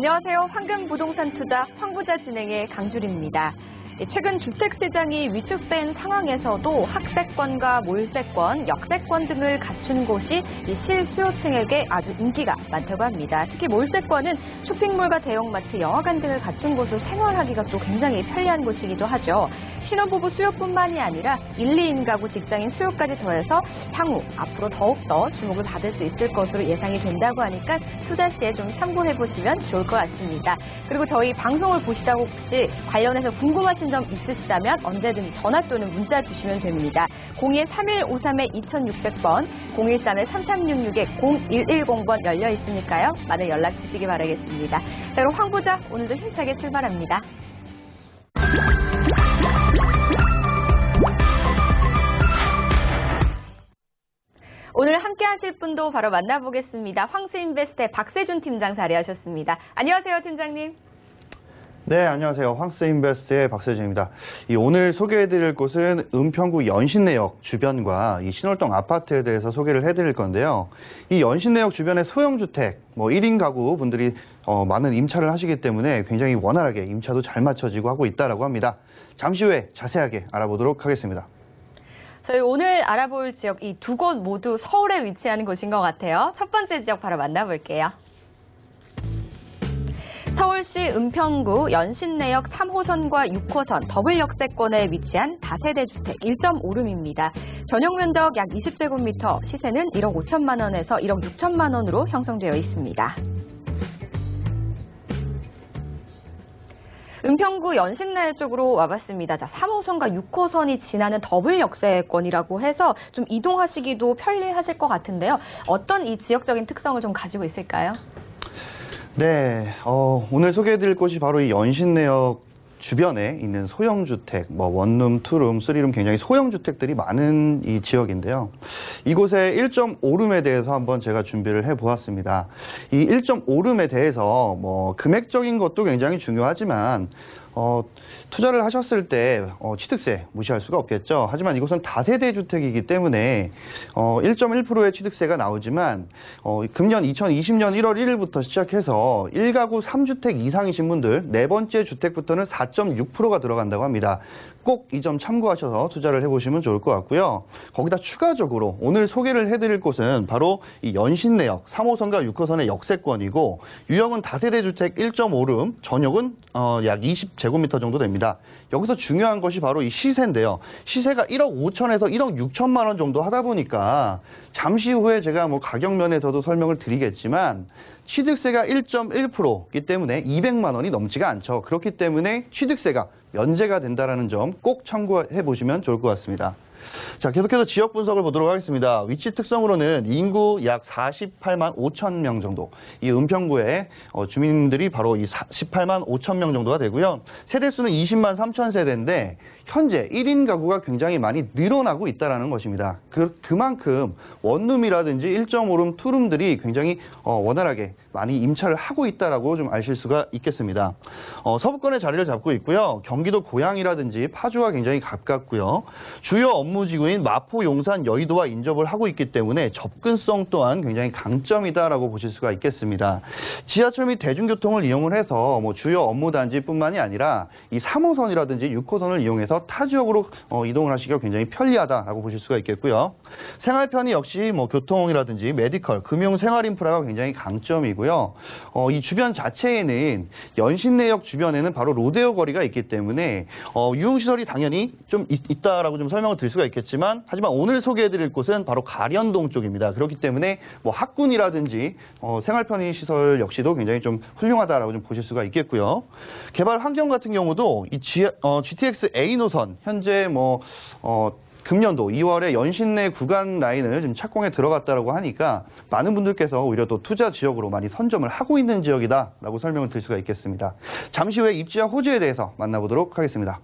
안녕하세요. 황금부동산 투자 황부자 진행의 강주리입니다. 최근 주택 시장이 위축된 상황에서도 학세권과 몰세권, 역세권 등을 갖춘 곳이 실수요층에게 아주 인기가 많다고 합니다. 특히 몰세권은 쇼핑몰과 대형마트, 영화관 등을 갖춘 곳을 생활하기가 또 굉장히 편리한 곳이기도 하죠. 신혼부부 수요뿐만이 아니라 1, 2인 가구 직장인 수요까지 더해서 향후 앞으로 더욱더 주목을 받을 수 있을 것으로 예상이 된다고 하니까 투자 시에 좀 참고해 보시면 좋을 것 같습니다. 그리고 저희 방송을 보시다 혹시 관련해서 궁금하신 점 있으시다면 언제든지 전화 또는 문자 주시면 됩니다. 02-3153-2600번, 013-3366-0110번 열려 있으니까요. 많은 연락 주시기 바라겠습니다. 자, 그럼 황부자 오늘도 힘차게 출발합니다. 오늘 함께 하실 분도 바로 만나보겠습니다. 황스 인베스트의 박세준 팀장 자리하셨습니다. 안녕하세요, 팀장님. 네, 안녕하세요. 황스 인베스트의 박세준입니다. 이 오늘 소개해드릴 곳은 은평구 연신내역 주변과 이 신월동 아파트에 대해서 소개를 해드릴 건데요. 이 연신내역 주변의 소형주택, 뭐 1인 가구 분들이 어, 많은 임차를 하시기 때문에 굉장히 원활하게 임차도 잘 맞춰지고 하고 있다라고 합니다. 잠시 후에 자세하게 알아보도록 하겠습니다. 저희 오늘 알아볼 지역 이 두 곳 모두 서울에 위치하는 곳인 것 같아요. 첫 번째 지역 바로 만나볼게요. 서울시 은평구 연신내역 3호선과 6호선 더블 역세권에 위치한 다세대 주택 1.5룸입니다. 전용 면적 약 20제곱미터, 시세는 1억 5천만 원에서 1억 6천만 원으로 형성되어 있습니다. 은평구 연신내 쪽으로 와봤습니다. 자, 3호선과 6호선이 지나는 더블 역세권이라고 해서 좀 이동하시기도 편리하실 것 같은데요. 어떤 이 지역적인 특성을 좀 가지고 있을까요? 네, 어, 오늘 소개해드릴 곳이 바로 이 연신내역 주변에 있는 소형주택, 뭐 원룸, 투룸, 쓰리룸 굉장히 소형주택들이 많은 이 지역인데요. 이곳의 1.5룸에 대해서 한번 제가 준비를 해보았습니다. 이 1.5룸에 대해서 뭐 금액적인 것도 굉장히 중요하지만 어, 투자를 하셨을 때 어, 취득세 무시할 수가 없겠죠. 하지만 이곳은 다세대 주택이기 때문에 어, 1.1%의 취득세가 나오지만 어, 금년 2020년 1월 1일부터 시작해서 1가구 3주택 이상이신 분들 네 번째 주택부터는 4.6%가 들어간다고 합니다. 꼭 이 점 참고하셔서 투자를 해보시면 좋을 것 같고요. 거기다 추가적으로 오늘 소개를 해드릴 곳은 바로 이 연신내역 3호선과 6호선의 역세권이고 유형은 다세대 주택 1.5룸, 전역은 어, 약 20제 곱미터 정도 됩니다. 여기서 중요한 것이 바로 이 시세인데요. 시세가 1억 5천에서 1억 6천만 원 정도 하다 보니까 잠시 후에 제가 뭐 가격 면에서도 설명을 드리겠지만 취득세가 1.1%이기 때문에 200만 원이 넘지가 않죠. 그렇기 때문에 취득세가 면제가 된다는 점 꼭 참고해 보시면 좋을 것 같습니다. 자, 계속해서 지역 분석을 보도록 하겠습니다. 위치 특성으로는 인구 약 48만 5천 명 정도, 이 은평구의 어, 주민들이 바로 이 18만 5천 명 정도가 되고요. 세대 수는 20만 3천 세대인데 현재 1인 가구가 굉장히 많이 늘어나고 있다는 것입니다. 그, 그만큼 원룸이라든지 1.5룸, 투룸들이 굉장히 어, 원활하게 많이 임차를 하고 있다라고 좀 아실 수가 있겠습니다. 어, 서부권에 자리를 잡고 있고요. 경기도 고양이라든지 파주와 굉장히 가깝고요. 주요 업무지구인 마포, 용산, 여의도와 인접을 하고 있기 때문에 접근성 또한 굉장히 강점이다라고 보실 수가 있겠습니다. 지하철 및 대중교통을 이용을 해서 뭐 주요 업무단지뿐만이 아니라 이 3호선이라든지 6호선을 이용해서 타 지역으로 어, 이동을 하시기가 굉장히 편리하다라고 보실 수가 있겠고요. 생활 편의 역시 뭐 교통이라든지 메디컬, 금융, 생활 인프라가 굉장히 강점이고 요. 어, 이 주변 자체에는 연신내역 주변에는 바로 로데오 거리가 있기 때문에 어, 유흥시설이 당연히 좀 있, 다라고 좀 설명을 드릴 수가 있겠지만 하지만 오늘 소개해드릴 곳은 바로 가련동 쪽입니다. 그렇기 때문에 뭐 학군이라든지 어, 생활 편의 시설 역시도 굉장히 좀 훌륭하다라고 좀 보실 수가 있겠고요. 개발 환경 같은 경우도 이 G, 어, GTX A 노선 현재 뭐 어, 금년도 2월에 연신 내 구간 라인을 좀 착공에 들어갔다고 하니까 많은 분들께서 오히려 또 투자 지역으로 많이 선점을 하고 있는 지역이다라고 설명을 드릴 수가 있겠습니다. 잠시 후에 입지와 호주에 대해서 만나보도록 하겠습니다.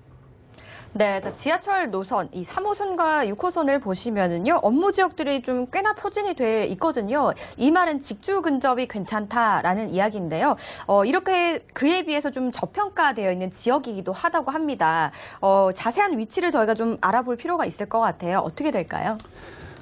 네, 지하철 노선 이 3호선과 6호선을 보시면은요 업무 지역들이 좀 꽤나 포진이 돼 있거든요. 이 말은 직주 근접이 괜찮다라는 이야기인데요. 어, 이렇게 그에 비해서 좀 저평가되어 있는 지역이기도 하다고 합니다. 어, 자세한 위치를 저희가 좀 알아볼 필요가 있을 것 같아요. 어떻게 될까요?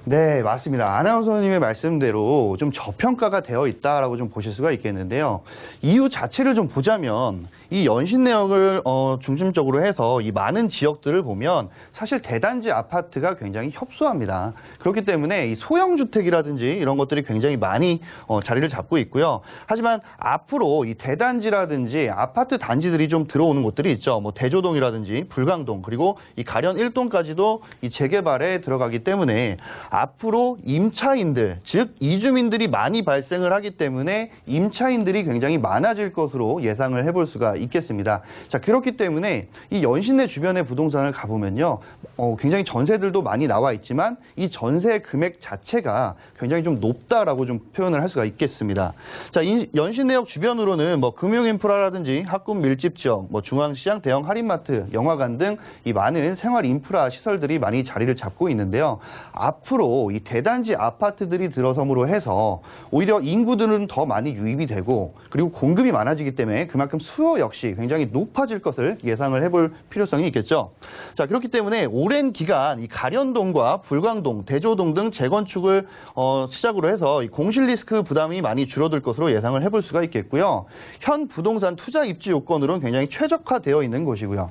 네, 맞습니다. 아나운서님의 말씀대로 좀 저평가가 되어 있다라고 좀 보실 수가 있겠는데요. 이유 자체를 좀 보자면 이 연신 내역을 어, 중심적으로 해서 이 많은 지역들을 보면 사실 대단지 아파트가 굉장히 협소합니다. 그렇기 때문에 이 소형 주택이라든지 이런 것들이 굉장히 많이 어, 자리를 잡고 있고요. 하지만 앞으로 이 대단지라든지 아파트 단지들이 좀 들어오는 곳들이 있죠. 뭐 대조동이라든지 불광동 그리고 이 가련 1동까지도 이 재개발에 들어가기 때문에 앞으로 임차인들 즉 이주민들이 많이 발생을 하기 때문에 임차인들이 굉장히 많아질 것으로 예상을 해볼 수가 있겠습니다. 자 그렇기 때문에 이 연신내 주변의 부동산을 가보면요, 어, 굉장히 전세들도 많이 나와 있지만 이 전세 금액 자체가 굉장히 좀 높다라고 좀 표현을 할 수가 있겠습니다. 자 이 연신내역 주변으로는 뭐 금융 인프라라든지 학군 밀집 지역, 뭐 중앙시장, 대형 할인마트, 영화관 등 이 많은 생활 인프라 시설들이 많이 자리를 잡고 있는데요. 앞으로 이 대단지 아파트들이 들어섬으로 해서 오히려 인구들은 더 많이 유입이 되고 그리고 공급이 많아지기 때문에 그만큼 수요 역시 굉장히 높아질 것을 예상을 해볼 필요성이 있겠죠. 자 그렇기 때문에 오랜 기간 이 가련동과 불광동, 대조동 등 재건축을 어, 시작으로 해서 이 공실 리스크 부담이 많이 줄어들 것으로 예상을 해볼 수가 있겠고요. 현 부동산 투자 입지 요건으로는 굉장히 최적화되어 있는 곳이고요.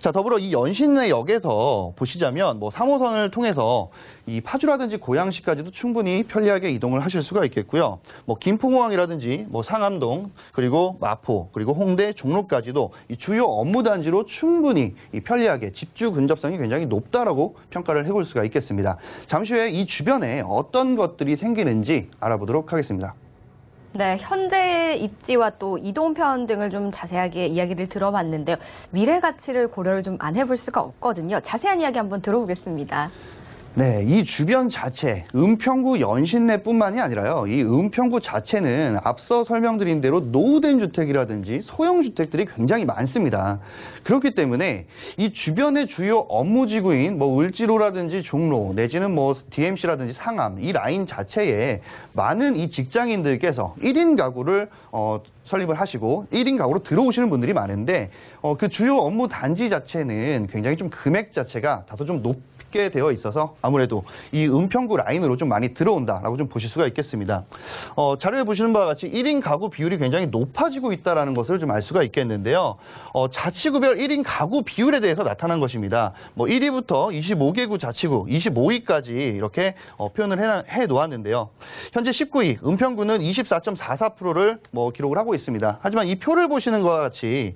자, 더불어 이 연신내 역에서 보시자면 뭐 3호선을 통해서 이 파주라든지 고양시까지도 충분히 편리하게 이동을 하실 수가 있겠고요. 뭐 김포공항이라든지 뭐 상암동 그리고 마포 그리고 홍대 종로까지도 이 주요 업무 단지로 충분히 이 편리하게 집주 근접성이 굉장히 높다라고 평가를 해볼 수가 있겠습니다. 잠시 후에 이 주변에 어떤 것들이 생기는지 알아보도록 하겠습니다. 네, 현재 입지와 또 이동편 등을 좀 자세하게 이야기를 들어봤는데요. 미래 가치를 고려를 좀 안 해볼 수가 없거든요. 자세한 이야기 한번 들어보겠습니다. 네, 이 주변 자체, 은평구 연신내뿐만이 아니라요. 이 은평구 자체는 앞서 설명드린 대로 노후된 주택이라든지 소형 주택들이 굉장히 많습니다. 그렇기 때문에 이 주변의 주요 업무 지구인 뭐 을지로라든지 종로 내지는 뭐 DMC라든지 상암 이 라인 자체에 많은 이 직장인들께서 1인 가구를 어, 설립을 하시고 1인 가구로 들어오시는 분들이 많은데 어, 그 주요 업무 단지 자체는 굉장히 좀 금액 자체가 다소 좀 높. 게 되어 있어서 아무래도 이 은평구 라인으로 좀 많이 들어온다라고 좀 보실 수가 있겠습니다. 어, 자료에 보시는 바와 같이 1인 가구 비율이 굉장히 높아지고 있다는 것을 좀 알 수가 있겠는데요. 어, 자치구별 1인 가구 비율에 대해서 나타난 것입니다. 뭐 1위부터 25개구 자치구, 25위까지 이렇게 어, 표현을 해, 해 놓았는데요. 현재 19위 은평구는 24.44%를 뭐 기록을 하고 있습니다. 하지만 이 표를 보시는 것과 같이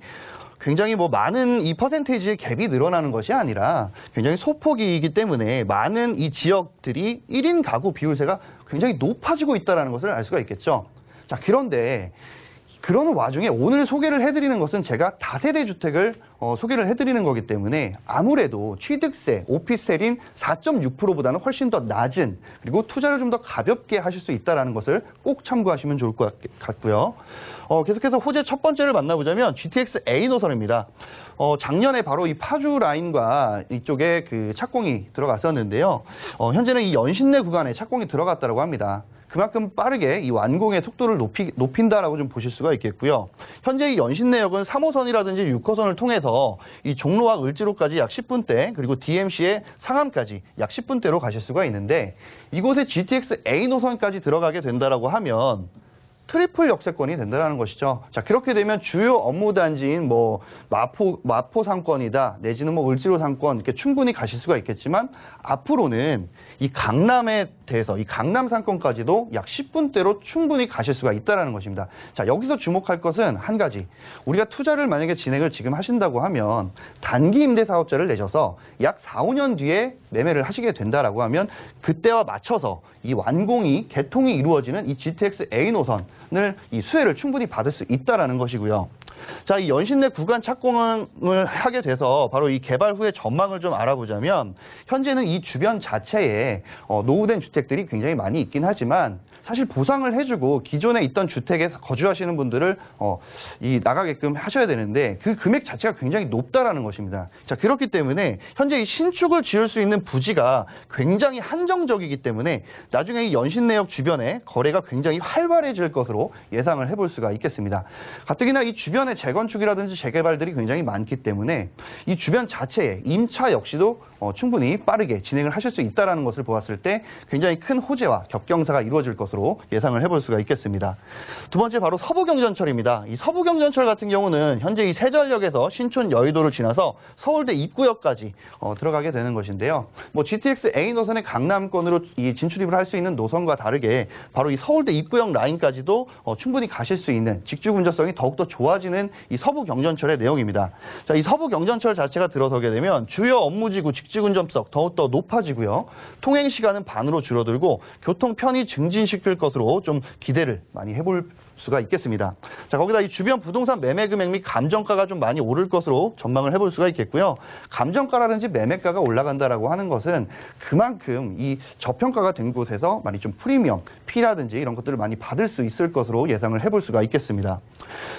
굉장히 뭐 많은 이 퍼센테이지의 갭이 늘어나는 것이 아니라 굉장히 소폭이기 때문에 많은 이 지역들이 1인 가구 비율세가 굉장히 높아지고 있다는 것을 알 수가 있겠죠. 자, 그런데 그런 와중에 오늘 소개를 해드리는 것은 제가 다세대 주택을 어, 소개를 해드리는 거기 때문에 아무래도 취득세, 오피스텔인 4.6%보다는 훨씬 더 낮은 그리고 투자를 좀 더 가볍게 하실 수 있다는 것을 꼭 참고하시면 좋을 것 같 고요. 어, 계속해서 호재 첫 번째를 만나보자면 GTX A 노선입니다. 어, 작년에 바로 이 파주 라인과 이쪽에 그 착공이 들어갔었는데요. 어, 현재는 이 연신내 구간에 착공이 들어갔다고 합니다. 그만큼 빠르게 이 완공의 속도를 높이, 높인다라고 좀 보실 수가 있겠고요. 현재 이 연신 내역은 3호선이라든지 6호선을 통해서 이 종로와 을지로까지 약 10분대 그리고 DMC의 상암까지 약 10분대로 가실 수가 있는데 이곳에 GTX A 노선까지 들어가게 된다라고 하면 트리플 역세권이 된다는 것이죠. 자, 그렇게 되면 주요 업무 단지인 뭐 마포 마포 상권이다 내지는 뭐 을지로 상권 이렇게 충분히 가실 수가 있겠지만 앞으로는 이 강남에 대해서 이 강남 상권까지도 약 10분대로 충분히 가실 수가 있다라는 것입니다. 자, 여기서 주목할 것은 한 가지. 우리가 투자를 만약에 진행을 지금 하신다고 하면 단기 임대 사업자를 내셔서 약 4, 5년 뒤에 매매를 하시게 된다라고 하면 그때와 맞춰서 이 완공이 개통이 이루어지는 이 GTX A 노선을 이 수혜를 충분히 받을 수 있다라는 것이고요. 자, 이 연신내 구간 착공을 하게 돼서 바로 이 개발 후의 전망을 좀 알아보자면 현재는 이 주변 자체에 어, 노후된 주택들이 굉장히 많이 있긴 하지만 사실 보상을 해주고 기존에 있던 주택에 거주하시는 분들을 어, 이 나가게끔 하셔야 되는데 그 금액 자체가 굉장히 높다라는 것입니다. 자 그렇기 때문에 현재 이 신축을 지을 수 있는 부지가 굉장히 한정적이기 때문에 나중에 이 연신 내역 주변에 거래가 굉장히 활발해질 것으로 예상을 해볼 수가 있겠습니다. 가뜩이나 이 주변에 재건축이라든지 재개발들이 굉장히 많기 때문에 이 주변 자체에 임차 역시도 어, 충분히 빠르게 진행을 하실 수 있다는 것을 보았을 때 굉장히 큰 호재와 겹경사가 이루어질 것으로 예상을 해볼 수가 있겠습니다. 두 번째 바로 서부경전철입니다. 이 서부경전철 같은 경우는 현재 이 세전역에서 신촌 여의도를 지나서 서울대 입구역까지 어, 들어가게 되는 것인데요. 뭐 GTX A 노선의 강남권으로 이 진출입을 할 수 있는 노선과 다르게 바로 이 서울대 입구역 라인까지도 어, 충분히 가실 수 있는 직주 군저성이 더욱더 좋아지는 이 서부 경전철의 내용입니다. 자, 이 서부 경전철 자체가 들어서게 되면 주요 업무지구 직지군 점석 더욱더 높아지고요. 통행 시간은 반으로 줄어들고 교통 편의 증진시킬 것으로 좀 기대를 많이 해볼 수가 있겠습니다. 자, 거기다 이 주변 부동산 매매 금액 및 감정가가 좀 많이 오를 것으로 전망을 해볼 수가 있겠고요. 감정가라든지 매매가가 올라간다라고 하는 것은 그만큼 이 저평가가 된 곳에서 많이 좀 프리미엄, 피라든지 이런 것들을 많이 받을 수 있을 것으로 예상을 해볼 수가 있겠습니다.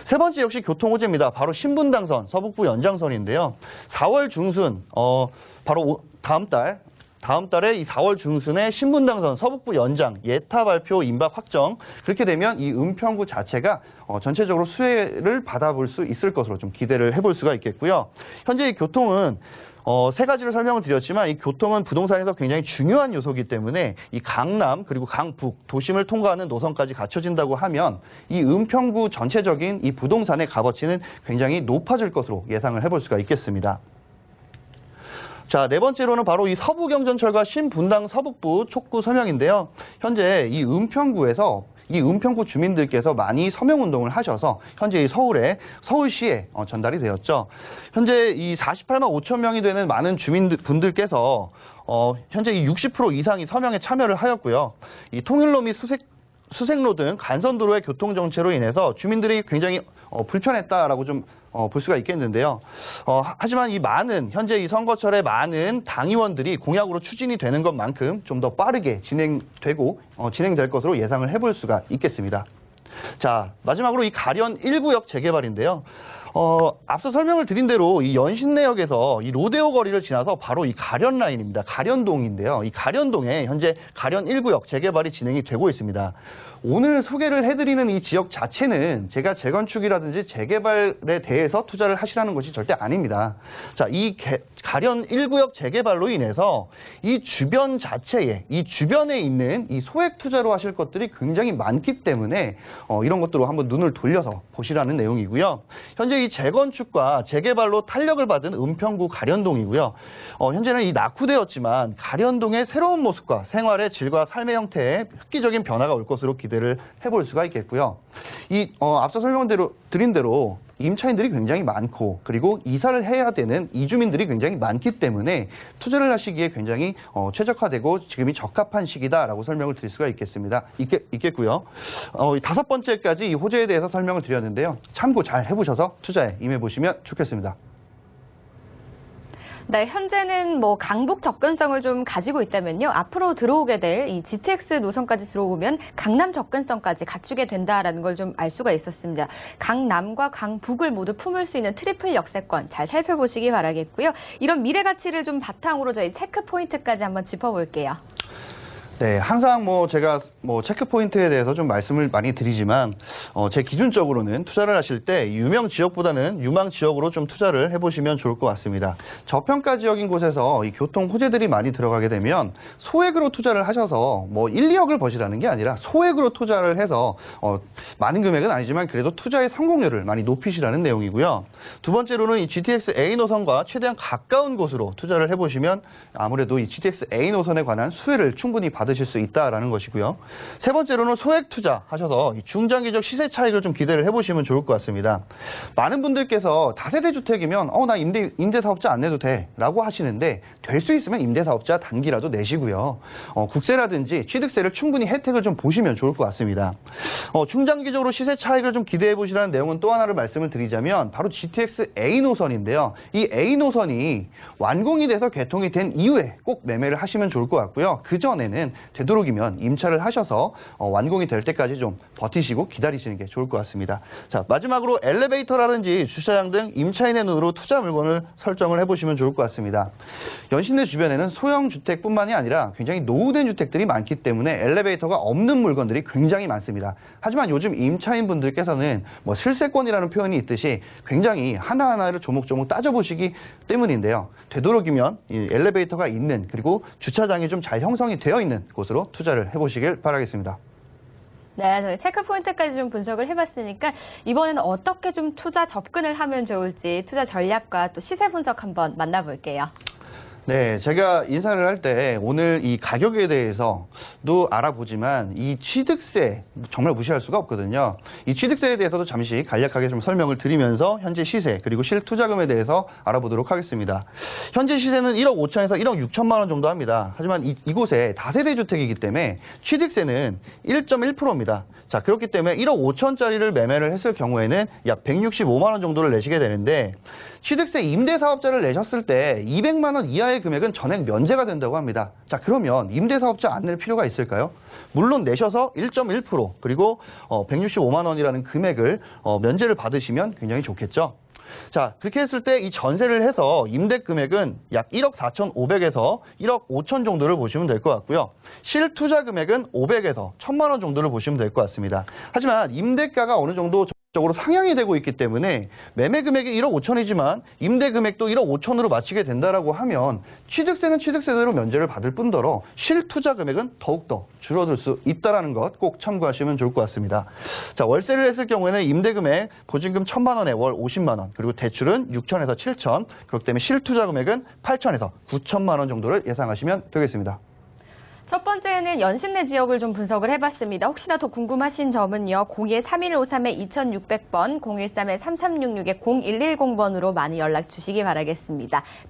세 번째 역시 교통 호재입니다. 바로 신분당선, 서북부 연장선인데요. 4월 중순, 어, 바로 오- 다음 달 다음 달에 이 4월 중순에 신분당선 서북부 연장 예타 발표 임박 확정 그렇게 되면 이 은평구 자체가 어, 전체적으로 수혜를 받아볼 수 있을 것으로 좀 기대를 해볼 수가 있겠고요. 현재 이 교통은 어, 세 가지를 설명을 드렸지만 이 교통은 부동산에서 굉장히 중요한 요소이기 때문에 이 강남 그리고 강북 도심을 통과하는 노선까지 갖춰진다고 하면 이 은평구 전체적인 이 부동산의 값어치는 굉장히 높아질 것으로 예상을 해볼 수가 있겠습니다. 자, 네 번째로는 바로 이 서부경전철과 신분당 서북부 촉구 서명인데요. 현재 이 은평구에서 이 은평구 주민들께서 많이 서명 운동을 하셔서 현재 이 서울에 서울시에 어, 전달이 되었죠. 현재 이 48만 5천 명이 되는 많은 주민들 분들께서 어, 현재 이 60% 이상이 서명에 참여를 하였고요. 이 통일로 및 수색 수색로 등 간선도로의 교통 정체로 인해서 주민들이 굉장히 어, 불편했다라고 좀 어, 볼 수가 있겠는데요. 어, 하- 하지만 이 많은 현재 이 선거철에 많은 당의원들이 공약으로 추진이 되는 것만큼 좀 더 빠르게 진행되고 어, 진행될 것으로 예상을 해볼 수가 있겠습니다. 자, 마지막으로 이 가련 1구역 재개발인데요. 어, 앞서 설명을 드린 대로 이 연신내역에서 이 로데오 거리를 지나서 바로 이 가련 라인입니다. 가련동인데요. 이 가련동에 현재 가련 1구역 재개발이 진행이 되고 있습니다. 오늘 소개를 해드리는 이 지역 자체는 제가 재건축이라든지 재개발에 대해서 투자를 하시라는 것이 절대 아닙니다. 자, 이 개- 가련 1구역 재개발로 인해서 이 주변 자체에, 이 주변에 있는 이 소액 투자로 하실 것들이 굉장히 많기 때문에 어, 이런 것들로 한번 눈을 돌려서 보시라는 내용이고요. 현재 이 재건축과 재개발로 탄력을 받은 은평구 가련동이고요. 어, 현재는 이 낙후되었지만 가련동의 새로운 모습과 생활의 질과 삶의 형태에 획기적인 변화가 올 것으로 기대 를 해볼 수가 있겠고요. 이 어, 앞서 설명대로 드린 대로 임차인들이 굉장히 많고 그리고 이사를 해야 되는 이주민들이 굉장히 많기 때문에 투자를 하시기에 굉장히 어, 최적화되고 지금이 적합한 시기다라고 설명을 드릴 수가 있겠습니다. 있겠, 있겠고요. 어, 이 다섯 번째까지 이 호재에 대해서 설명을 드렸는데요. 참고 잘 해보셔서 투자에 임해보시면 좋겠습니다. 네, 현재는 뭐 강북 접근성을 좀 가지고 있다면요. 앞으로 들어오게 될 이 GTX 노선까지 들어오면 강남 접근성까지 갖추게 된다라는 걸 좀 알 수가 있었습니다. 강남과 강북을 모두 품을 수 있는 트리플 역세권 잘 살펴보시기 바라겠고요. 이런 미래 가치를 좀 바탕으로 저희 체크 포인트까지 한번 짚어볼게요. 네, 항상 뭐 제가 뭐 체크 포인트에 대해서 좀 말씀을 많이 드리지만 어, 제 기준적으로는 투자를 하실 때 유명 지역보다는 유망 지역으로 좀 투자를 해보시면 좋을 것 같습니다. 저평가 지역인 곳에서 이 교통 호재들이 많이 들어가게 되면 소액으로 투자를 하셔서 뭐 1, 2억을 버시라는 게 아니라 소액으로 투자를 해서 어, 많은 금액은 아니지만 그래도 투자의 성공률을 많이 높이시라는 내용이고요. 두 번째로는 이 GTX A 노선과 최대한 가까운 곳으로 투자를 해보시면 아무래도 이 GTX A 노선에 관한 수혜를 충분히 받 으실 수 있다라는 것이고요. 세 번째로는 소액 투자 하셔서 이 중장기적 시세 차익을 좀 기대를 해보시면 좋을 것 같습니다. 많은 분들께서 다세대 주택이면 어 나 임대 임대 사업자 안 내도 돼라고 하시는데 될 수 있으면 임대 사업자 단기라도 내시고요. 어, 국세라든지 취득세를 충분히 혜택을 좀 보시면 좋을 것 같습니다. 어, 중장기적으로 시세 차익을 좀 기대해 보시라는 내용은 또 하나를 말씀을 드리자면 바로 GTX A 노선인데요. 이 A 노선이 완공이 돼서 개통이 된 이후에 꼭 매매를 하시면 좋을 것 같고요. 그 전에는 되도록이면 임차를 하셔서 어, 완공이 될 때까지 좀 버티시고 기다리시는 게 좋을 것 같습니다. 자, 마지막으로 엘리베이터라든지 주차장 등 임차인의 눈으로 투자 물건을 설정을 해보시면 좋을 것 같습니다. 연신내 주변에는 소형 주택뿐만이 아니라 굉장히 노후된 주택들이 많기 때문에 엘리베이터가 없는 물건들이 굉장히 많습니다. 하지만 요즘 임차인 분들께서는 뭐 실세권이라는 표현이 있듯이 굉장히 하나하나를 조목조목 따져보시기 때문인데요. 되도록이면 이 엘리베이터가 있는 그리고 주차장이 좀 잘 형성이 되어 있는 곳으로 투자를 해보시길 바라겠습니다. 네, 저희 체크 포인트까지 좀 분석을 해봤으니까 이번에는 어떻게 좀 투자 접근을 하면 좋을지 투자 전략과 또 시세 분석 한번 만나볼게요. 네, 제가 인사를 할 때 오늘 이 가격에 대해서도 알아보지만 이 취득세 정말 무시할 수가 없거든요. 이 취득세에 대해서도 잠시 간략하게 좀 설명을 드리면서 현재 시세 그리고 실투자금에 대해서 알아보도록 하겠습니다. 현재 시세는 1억 5천에서 1억 6천만 원 정도 합니다. 하지만 이, 이곳에 다세대 주택이기 때문에 취득세는 1.1%입니다. 자, 그렇기 때문에 1억 5천짜리를 매매를 했을 경우에는 약 165만 원 정도를 내시게 되는데 취득세 임대 사업자를 내셨을 때 200만 원 이하의 금액은 전액 면제가 된다고 합니다. 자, 그러면 임대 사업자 안 낼 필요가 있을까요? 물론 내셔서 1.1% 그리고 어, 165만 원이라는 금액을 어, 면제를 받으시면 굉장히 좋겠죠. 자, 그렇게 했을 때 이 전세를 해서 임대 금액은 약 1억 4,500에서 1억 5천 정도를 보시면 될 것 같고요. 실투자 금액은 500에서 1,000만 원 정도를 보시면 될 것 같습니다. 하지만 임대가가 어느 정도 적으로 상향이 되고 있기 때문에 매매 금액이 1억 5천이지만 임대 금액도 1억 5천으로 맞추게 된다라고 하면 취득세는 취득세대로 면제를 받을 뿐더러 실투자 금액은 더욱더 줄어들 수 있다라는 것 꼭 참고하시면 좋을 것 같습니다. 자, 월세를 했을 경우에는 임대 금액 보증금 1천만 원에 월 50만 원, 그리고 대출은 6천에서 7천, 그렇기 때문에 실투자 금액은 8천에서 9천만 원 정도를 예상하시면 되겠습니다. 첫 번째는 연신내 지역을 좀 분석을 해봤습니다. 혹시나 더 궁금하신 점은요. 02-3153-2600번, 013-3366-0110번으로 많이 연락 주시기 바라겠습니다.